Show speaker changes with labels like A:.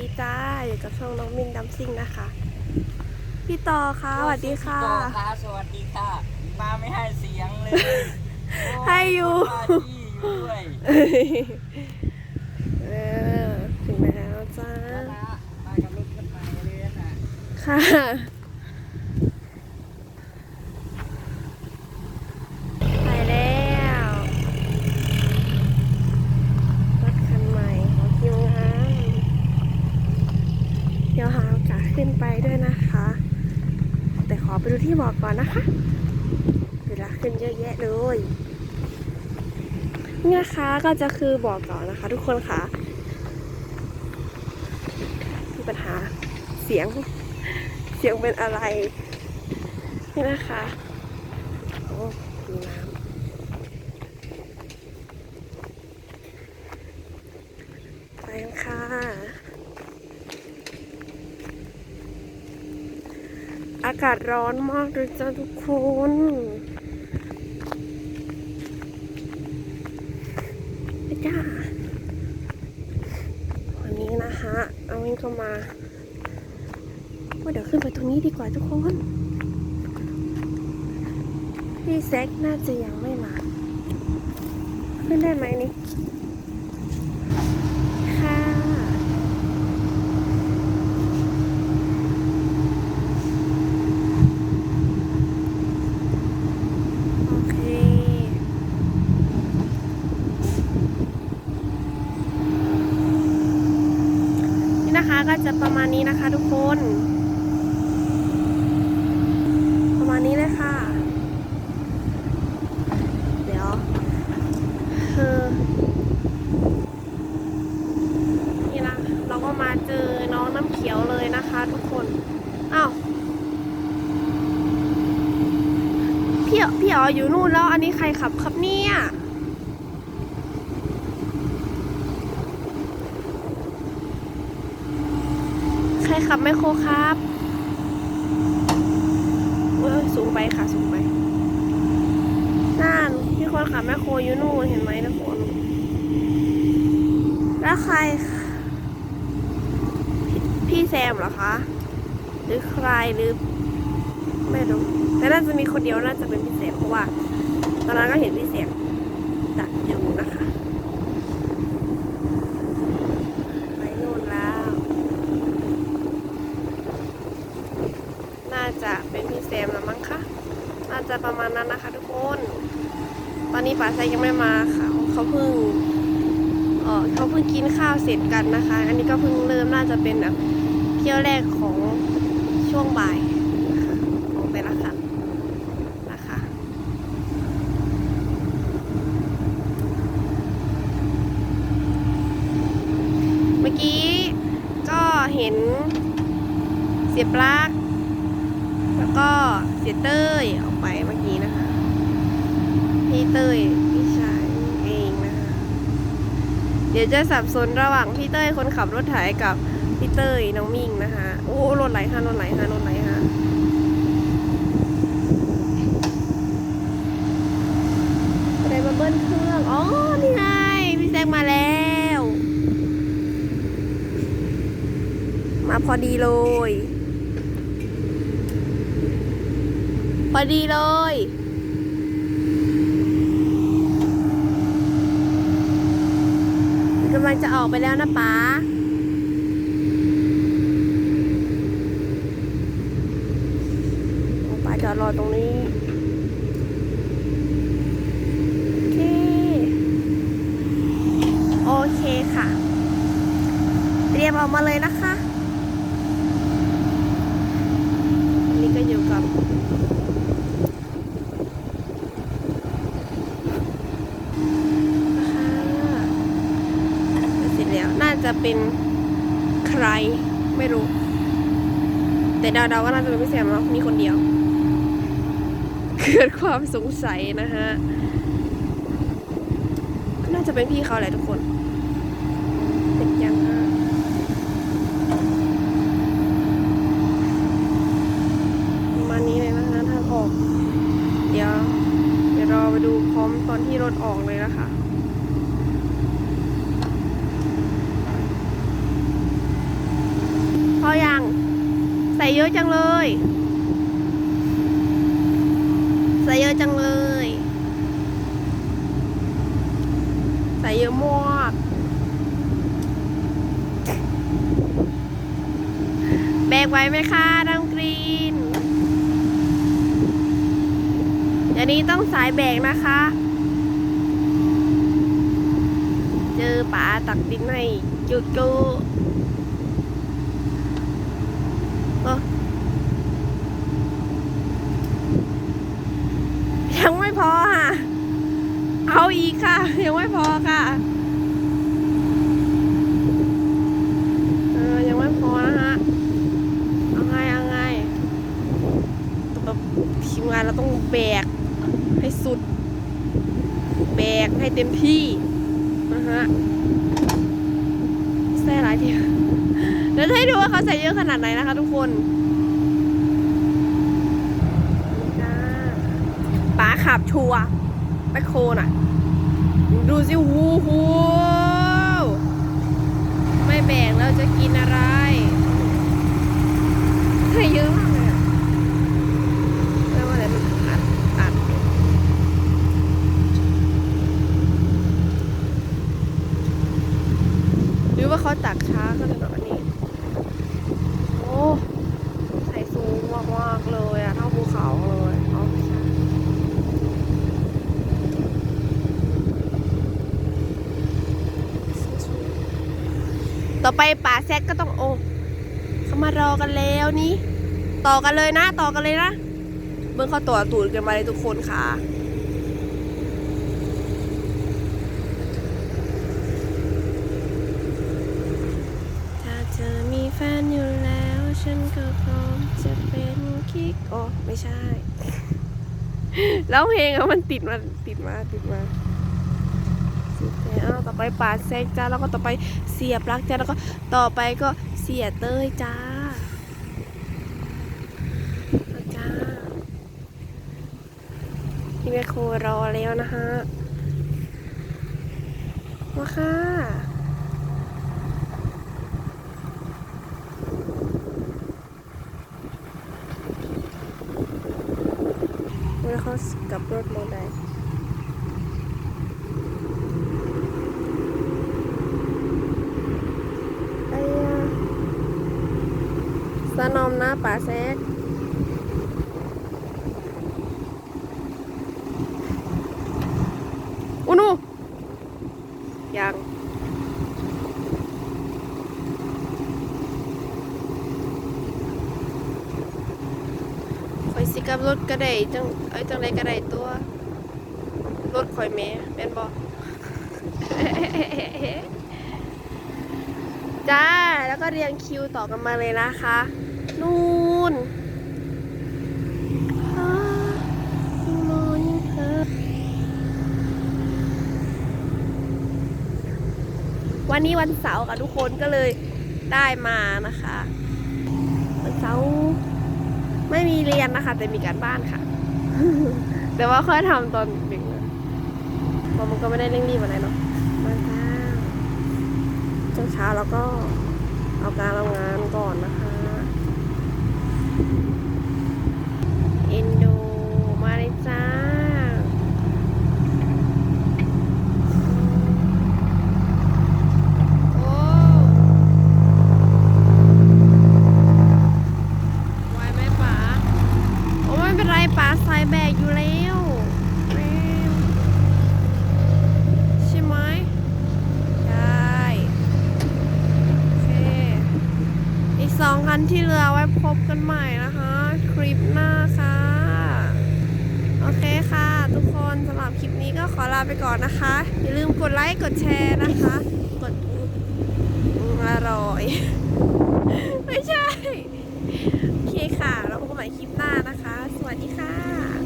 A: ดีจ้าอยู่กับช่องน้องมินดัมซิงนะคะ พี่ต่อค่ะสวัสดีค่ะ
B: พี่ต่อค่ะสวัสดีค่ะ มาไม่ให้เสียงเลย
A: ให้อยู่
B: โคนมาที่อยู่ด้วย
A: เออถึงแล้วจ้า
B: มาละมากับรถกันใหม่เลยนะ
A: ค่ะ ไปแล้วรถคันใหม่ของคิวงานเดี๋ยวหาโอกาสขึ้นไปด้วยนะคะ แต่ขอไปดูที่ บอกก่อนนะคะเวลาขึ้นเยอะแยะเลยนี่นะคะก็จะคือบอกก่อนนะคะ ทุกคนค่ะมีปัญหาเสียงเสียงเป็นอะไรนี่นะคะ โอ้มีน้ำไปกันค่ะ อากาศร้อนมากเลยจ้าทุกคน ไปจ้า วันนี้นะคะเอาวินก็มาว่าเดี๋ยวขึ้นไปตรงนี้ดีกว่าทุกคน พี่แซกน่าจะยังไม่มา ขึ้นได้ไหมนี่ ค่ะ โอเค นี่นะคะก็ จะประมาณนี้นะคะทุกคน ประมาณนี้เลยค่ะ เดี๋ยวคือนี่นะเราก็มาเจอน้องน้ำเขียวเลยนะคะทุกคนอ้าวพี่พี่อ๋ออยู่นู่นแล้วอันนี้ใครขับครับเนี่ย ใคร ขับไมโครครับเว้ยสูงไปค่ะสูงไปนั่นพี่คนขับไมโครอยู่นู่นเห็นไหมทุกคนแล้วใครพี่พี่แซมเหรอคะ หรือใครหรือไม่รู้แต่น่าจะมีคนเดียวน่าจะเป็นพี่แซมเพราะว่า ตอนนั้นก็เห็นพี่แซมดักอยู่นะคะ ไปนู่นแล้ว น่าจะเป็นพี่แซมแล้วมั้งคะ น่าจะ ประมาณนั้นนะคะ ทุกคน ตอนนี้ป๋าไซยังไม่มาค่ะเขาเพิ่งเออเขาเพิ่งกินข้าวเสร็จกันนะคะ อันนี้ก็เพิ่งเริ่มน่าจะเป็นแบบเที่ยวแรกของช่วงบ่ายนะคะของแต่ละคันนะคะเมื่อกี้ก็เห็นเสียปลักแล้วก็เสียเต้ยออกไปเมื่อ พี่เต้ยพี่ชายเองนะคะ เดี๋ยวจะสับสนระหว่างพี่เต้ยคนขับรถไถกับพี่เต้ยน้องมิ่งนะคะ โอ้รถไหลค่ะรถไหลค่ะรถไหลค่ะอะไรมาเบิ้ลเครื่อง อ๋อ นี่ไง พี่แซงมาแล้ว มาพอดีเลย พอดีเลยกำลั งจะออกไปแล้วนะป๋าป๋าจอดรอตรงนี้ โอเค โอเคค่ะ เตรียมออกมาเลยนะคะนนี้ก็อยู่กับ ค่ะเสร็จแล้ว น่าจะ เป็นใครไม่รู้ แต่เดาๆว่าน่าจะเป็นพี่แซมเนาะมีคนเดียวเกิดความสงสัยนะฮะน่าจะเป็นพี่เขาแหละทุกคนเด็กยังฮะมาณนี้เลยนะคะทางออก เดี๋ยว เดี๋ยวรอไปดูพร้อมตอนที่รถออกเลยนะคะ
B: เส่
A: เย อะจังเลย ใส่เยอะจังเลย ใส่เยอะมากแบกไว้ไหมคะน้ำกรีนเดี๋ยวนี้ต้องสายแบกนะคะ เจอป๋าตักดินให้จุจุเออยังไม่พอค่ะ เอาอีกค่ะ ยังไม่พอค่ะ เออ ยังไม่พอนะฮะ เอาไง เอาไงแบบทีมงานเราต้องแบก ให้สุด แบกให้ เต็มที่นะฮะใส่หลายทีเดี๋ยวให้ดูว่าเขาใส่เยอะขนาดไหนนะคะ ทุกคนป้าป๋าขับชัวร์ไปโคน่ะ ดูสิหูหูไม่แบ่งแล้วจะกินอะไรใส่เยอะมากเลยอะแล้วว่าอะไรมันอัดอัด หรือว่าเขาตักช้าก็เลยแบบอันนี้ โอ้ ใส่สูงมากๆเลยอะเท่าภูเขาเลยอ๋อไม่ใช่ ต่อไปป่าแซกก็ต้องโอ้เขามารอกันแล้วนี่ ต่อกันเลยนะ ต่อกันเลยนะเบื้องเขาต่อตูดกันมาเลยทุกคนค่ะ ถ้าเธอมีแฟนอยู่แล้ว ฉันก็พร้อมจะเป็นกิ๊กอ๋อไม่ใช่ แล้วเพลงอะมันติดมาติดมาติดมา สุดแล้วต่อไปป่าแซกจ้าแล้วก็ต่อไป เสียบรักจ้าแล้วก็ต่อไปก็เสียเต้ยจ้าเอาจ้าพี่แม่โครอแล้วนะฮะมาค่ะแล้วเขากลับรถมาได้ไอ้ยาสนอมนะ ป่าแซกอุนูยังข่อยสิกับรถก็ได้จังเอ้ยจังไดก็ได้ตัว รถข่อยแม่แม่นบ่จ้า แล้วก็เรียงคิวต่อกันมาเลยนะคะ นู่นวันนี้วันเสาร์ค่ะทุกคนก็เลยได้มานะคะ วันเสาร์ไม่มีเรียนนะคะ แต่มีการบ้านค่ะ แต่ว่าค่อยทำตอนดึกๆนะเพราะมันก็ไม่ได้เร่งรีบอะไรเนาะมาจ้าช่วงเช้าแล้วก็เอาการทำงานก่อนนะคะ Thank you. ลาไปก่อนนะคะ อย่าลืมกดไลค์กดแชร์นะคะ กดอร่อย ไม่ใช่ โอเคค่ะเราพบกันใหม่คลิปหน้านะคะ สวัสดีค่ะ